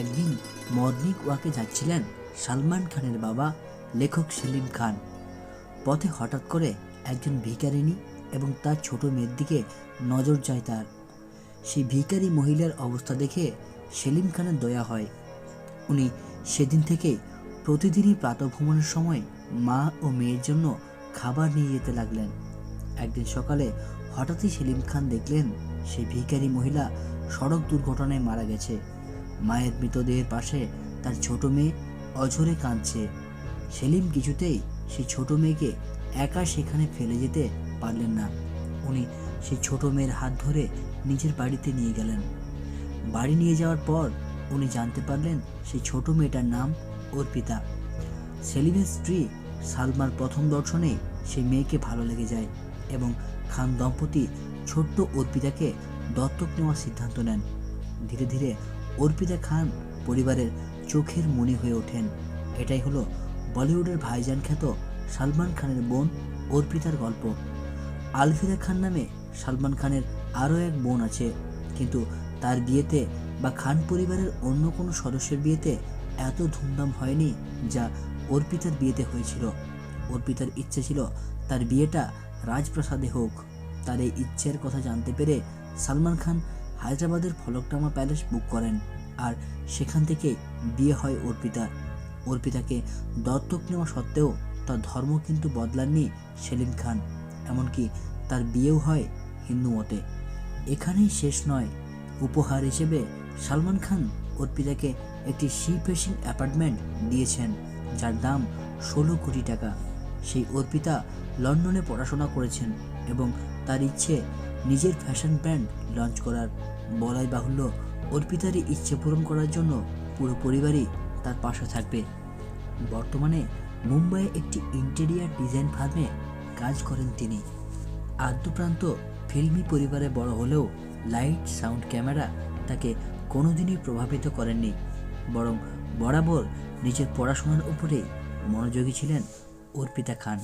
একদিন মর্নিং ওয়াকে যাচ্ছিলেন সালমান খানের বাবা লেখক সেলিম খান। পথে হঠাৎ করে একজন ভিখারিনী এবং তার ছোট মেয়ের দিকে নজর যায় তার। সেই ভিখারি মহিলার অবস্থা দেখে সেলিম খানের দয়া হয়। উনি সেদিন থেকে প্রতিদিনই প্রাতভ্রমণের সময় মা ও মেয়ের জন্য খাবার নিয়ে যেতে লাগলেন। একদিন সকালে হঠাৎই সেলিম খান দেখলেন সেই ভিখারি মহিলা সড়ক দুর্ঘটনায় মারা গেছে। মায়ের মৃতদেহের পাশে তার ছোট মেয়ে অঝরে কাঁদছে। সেলিম কিছুতেই সেই ছোট মেয়েকে একা সেখানে ফেলে যেতে পারলেন না। উনি সেই ছোট মেয়ের হাত ধরে নিজের বাড়িতে নিয়ে গেলেন। বাড়ি নিয়ে যাওয়ার পর উনি জানতে পারলেন সেই ছোট মেয়েটার নাম অর্পিতা। সেলিমের স্ত্রী সালমার প্রথম দর্শনে সেই মেয়েকে ভালো লেগে যায় এবং খান দম্পতি ছোট্ট অর্পিতাকে দত্তক নেওয়ার সিদ্ধান্ত নেন। ধীরে ধীরে অর্পিতা খান পরিবারের চোখের মনি হয়ে ওঠেন। এটাই হলো বলিউডের ভাইজান খ্যাত সালমান খানের বোন অর্পিতার গল্প। আলফিদা খান নামে সালমান খানের আরও এক বোন আছে। কিন্তু তার বিয়েতে বা খান পরিবারের অন্য কোনো সদস্যের বিয়েতে এত ধুমধাম হয়নি যা অর্পিতার বিয়েতে হয়েছিল। অর্পিতার ইচ্ছে ছিল তার বিয়েটা রাজপ্রাসাদে হোক। তার এই ইচ্ছের কথা জানতে পেরে সালমান খান হায়দ্রাবাদের ফলকটামা প্যালেস বুক করেন আর সেখান থেকে বিয়ে হয় অর্পিতার অর্পিতাকে দত্তক নেওয়া সত্ত্বেও তার ধর্ম কিন্তু বদলাননি সেলিম খান, এমনকি তার বিয়েও হয় হিন্দু মতে। এখানেই শেষ নয়। উপহার হিসেবে সালমান খান অর্পিতাকে একটি সি ফেসিং অ্যাপার্টমেন্ট দিয়েছেন, যার দাম ষোলো কোটি টাকা। সেই অর্পিতা লন্ডনে পড়াশোনা করেছেন এবং তার ইচ্ছে নিজের ফ্যাশন ব্র্যান্ড লঞ্চ করার বলাই বাহুল্য অর্পিতারই ইচ্ছে পূরণ করার জন্য পুরো পরিবারই তার পাশে থাকবে। বর্তমানে মুম্বাইয়ে একটি ইন্টেরিয়ার ডিজাইন ফার্মে কাজ করেন তিনি। আদ্যপ্রান্ত ফিল্মি পরিবারে বড় হলেও লাইট সাউন্ড ক্যামেরা তাকে কোনোদিনই প্রভাবিত করেননি। বরং বরাবর নিজের পড়াশোনার উপরেই মনোযোগী ছিলেন অর্পিতা খান।